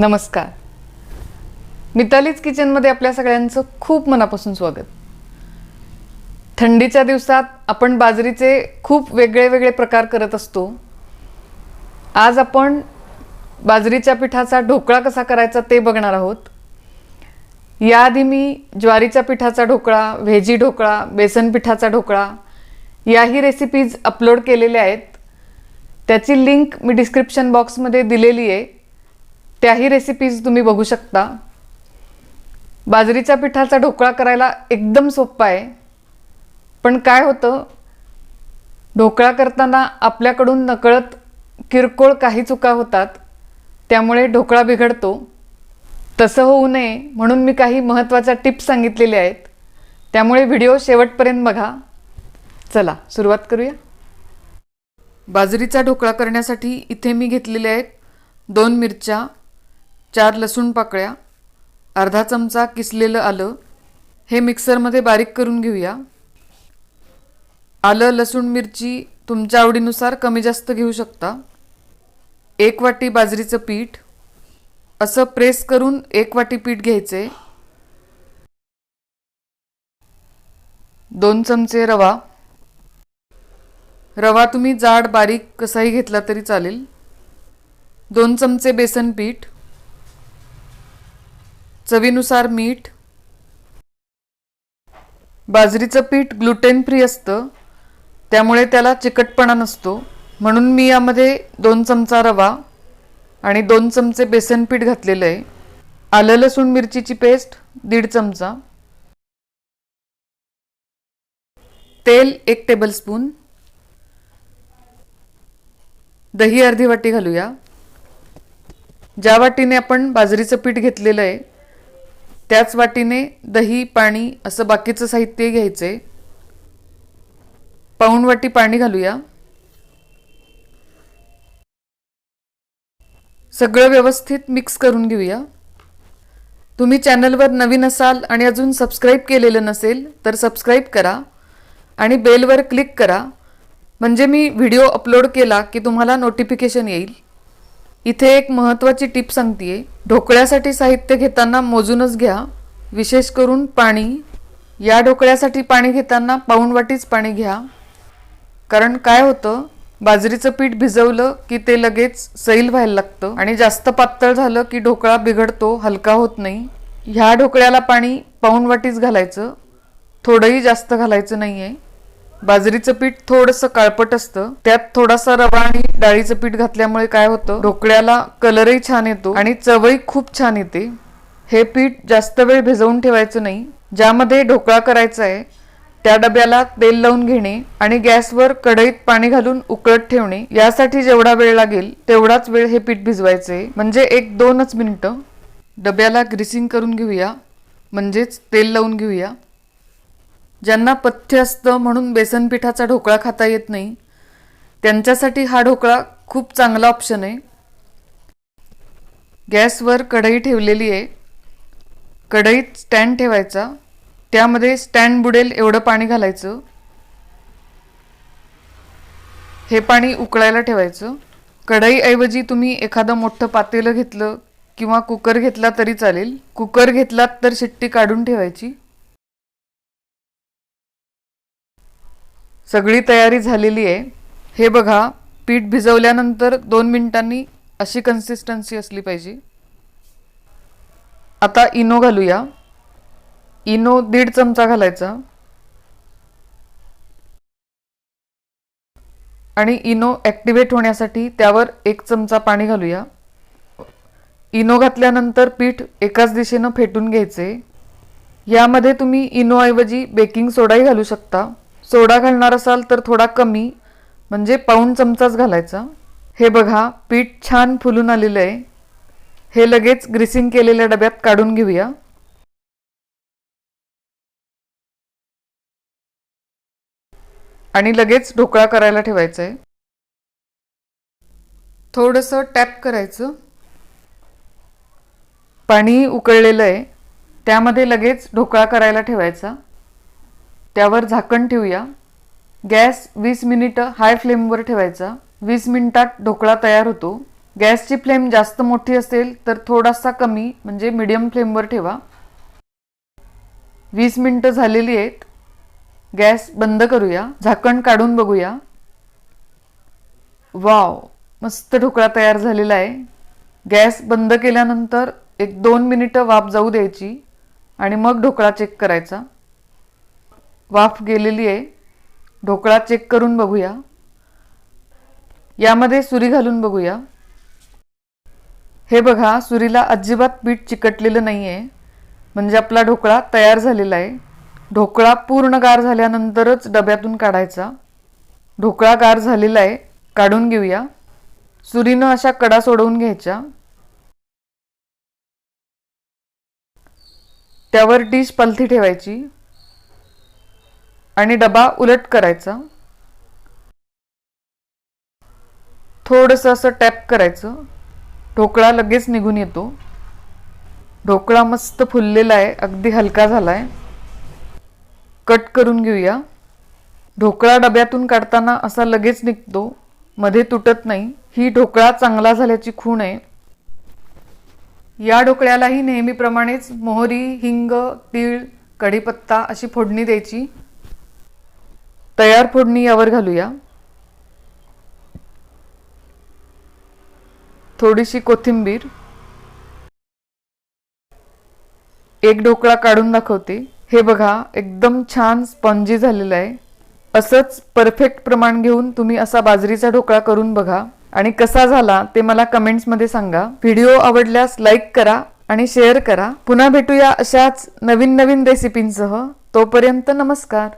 नमस्कार. मितालीच किचनमध्ये आपल्या सगळ्यांचं खूप मनापासून स्वागत. थंडीच्या दिवसात आपण बाजरीचे खूप वेगळे वेगळे प्रकार करत असतो. आज आपण बाजरीच्या पिठाचा ढोकळा कसा करायचा ते बघणार आहोत. याआधी मी ज्वारीच्या पिठाचा ढोकळा व्हेजी ढोकळा बेसन पिठाचा ढोकळा याही रेसिपीज अपलोड केलेल्या आहेत. त्याची लिंक मी डिस्क्रिप्शन बॉक्समध्ये दिलेली आहे. त्याही रेसिपीज तुम्ही बघू शकता. बाजरीच्या पिठाचा ढोकळा करायला एकदम सोपा आहे. पण काय होतं? ढोकळा करताना आपल्याकडून नकळत किरकोळ काही चुका होतात. त्यामुळे ढोकळा बिघडतो. तसं होऊ नये म्हणून मी काही महत्त्वाच्या टिप्स सांगितलेल्या आहेत. त्यामुळे व्हिडिओ शेवटपर्यंत बघा. चला सुरुवात करूया. बाजरीचा ढोकळा करण्यासाठी इथे मी घेतलेले आहेत दोन मिरच्या चार लसूण पाकळ्या अर्धा चमचा किसलेलं आलं हे मिक्सरमध्ये बारीक करून घेऊया. आलं लसूण मिरची तुमच्या आवडीनुसार कमी जास्त घेऊ शकता. एक वाटी बाजरीचं पीठ. असं प्रेस करून एक वाटी पीठ घ्यायचे. दोन चमचे रवा. रवा तुम्ही जाड बारीक कसाही घेतला तरी चालेल. दोन चमचे बेसन पीठ. चवीनुसार मीठ बाजरीचं पीठ ग्लुटेन फ्री असतं त्यामुळे त्याला चिकटपणा नसतो. म्हणून मी यामध्ये दोन चमचा रवा आणि दोन चमचे बेसन पीठ घातलेलं आहे. आलं लसूण मिरचीची पेस्ट दीड चमचा. तेल एक टेबलस्पून दही अर्धी वाटी घालूया. ज्या वाटीने आपण बाजरीचं पीठ घेतलेलं आहे त्याच वाटीने दही पाणी असं बाकीचं साहित्य घ्यायचे. पाऊण वाटी पाणी घालूया. सगळं व्यवस्थित मिक्स करून घेऊया. तुम्ही चॅनलवर नवीन असाल आणि अजून सबस्क्राईब केलेलं नसेल तर सबस्क्राईब करा आणि बेलवर क्लिक करा. म्हणजे मी व्हिडिओ अपलोड केला की तुम्हाला नोटिफिकेशन येईल. इथे एक महत्त्वाची टिप सांगते ढोकळ्यासाठी साहित्य घेताना मोजूनच घ्या. विशेष करून पाणी. या ढोकळ्यासाठी पाणी घेताना पाऊणवाटीच पाणी घ्या. कारण काय होतं? बाजरीचं पीठ भिजवलं की ते लगेच सैल व्हायला लागतं आणि जास्त पातळ झालं की ढोकळा बिघडतो हलका होत नाही. ह्या ढोकळ्याला पाणी पाऊणवाटीच घालायचं. थोडंही जास्त घालायचं नाही आहे बाजरीचं पीठ थोडंसं काळपट असतं. त्यात थोडासा रवा आणि डाळीचं पीठ घातल्यामुळे काय होतं? ढोकळ्याला कलरही छान येतो आणि चवही खूप छान येते. हे पीठ जास्त वेळ भिजवून ठेवायचं नाही. ज्यामध्ये ढोकळा करायचा आहे त्या डब्याला तेल लावून घेणे आणि गॅसवर कढईत पाणी घालून उकळत ठेवणे. यासाठी जेवढा वेळ लागेल तेवढाच वेळ हे पीठ भिजवायचे. म्हणजे एक दोनच मिनिटं. डब्याला ग्रीसिंग करून घेऊया. म्हणजेच तेल लावून घेऊया. ज्यांना पथ्य असतं म्हणून बेसन पिठाचा ढोकळा खाता येत नाही त्यांच्यासाठी हा ढोकळा खूप चांगला ऑप्शन आहे. गॅसवर कढई ठेवलेली आहे. कढईत स्टँड ठेवायचा. त्यामध्ये स्टँड बुडेल एवढं पाणी घालायचं. हे पाणी उकळायला ठेवायचं. कढईऐवजी तुम्ही एखादं मोठं पातेलं घेतलं किंवा कुकर घेतला तरी चालेल. कुकर घेतलात तर शिट्टी काढून ठेवायची. सगळी तयारी झालेली आहे. हे बघा पीठ भिजवल्यानंतर दोन मिनिटांनी अशी कन्सिस्टन्सी असली पाहिजे. आता इनो घालूया. इनो दीड चमचा घालायचा. आणि इनो ॲक्टिवेट होण्यासाठी त्यावर एक चमचा पाणी घालूया. इनो घातल्यानंतर पीठ एकाच दिशेनं फेटून घ्यायचे. यामध्ये तुम्ही इनोऐवजी बेकिंग सोडाही घालू शकता. सोडा घालणार असाल तर थोडा कमी म्हणजे पाऊण चमचाच घालायचा. हे बघा पीठ छान फुलून आलेलं आहे. हे लगेच ग्रीसिंग केलेल्या डब्यात काढून घेऊया. आणि लगेच ढोकळा करायला ठेवायचा आहे थोडंसं टॅप करायचं. पाणी उकळलेलं आहे. त्यामध्ये लगेच ढोकळा करायला ठेवायचा. त्यावर झाकण ठेवूया. गॅस वीस मिनिटं हाय फ्लेमवर ठेवायचा. वीस मिनिटात ढोकळा तयार होतो. गॅसची फ्लेम जास्त मोठी असेल तर थोडासा कमी म्हणजे मिडियम फ्लेमवर ठेवा. वीस मिनटं झालेली आहेत. गॅस बंद करूया. झाकण काढून बघूया. वाव! मस्त ढोकळा तयार झालेला आहे. गॅस बंद केल्यानंतर एक दोन मिनिटं वाफ जाऊ द्यायची आणि मग ढोकळा चेक करायचा. वाफ गेलेली आहे. ढोकळा चेक करून बघूया. यामध्ये सुरी घालून बघूया. हे बघा सुरीला अजिबात पीठ चिकटलेलं नाही आहे म्हणजे आपला ढोकळा तयार झालेला आहे. ढोकळा पूर्ण गार झाल्यानंतरच डब्यातून काढायचा. ढोकळा गार झालेला आहे काढून घेऊया. सुरीनं अशा कडा सोडवून घ्यायच्या. त्यावर डिश पलथी ठेवायची. आणि डबा उलट करायचा. थोडंसं असं टॅप करायचं. ढोकळा लगेच निघून येतो. ढोकळा मस्त फुललेला आहे. अगदी हलका झाला आहे कट करून घेऊया. ढोकळा डब्यातून काढताना असा लगेच निघतो. मध्ये तुटत नाही. ही ढोकळा चांगला झाल्याची खूण आहे. या ढोकळ्यालाही नेहमीप्रमाणेच मोहरी हिंग तीळ कढीपत्ता अशी फोडणी द्यायची. तयार फोडणी यावर घालूया. थोडीशी कोथिंबीर. एक ढोकळा काढून दाखवते. हे बघा एकदम छान स्पॉन्जी झालेलं आहे. असंच परफेक्ट प्रमाण घेऊन तुम्ही असा बाजरीचा ढोकळा करून बघा. आणि कसा झाला ते मला कमेंट्समध्ये सांगा. व्हिडिओ आवडल्यास लाईक करा आणि शेअर करा. पुन्हा भेटूया अशाच नवीन नवीन रेसिपींसह. तोपर्यंत नमस्कार.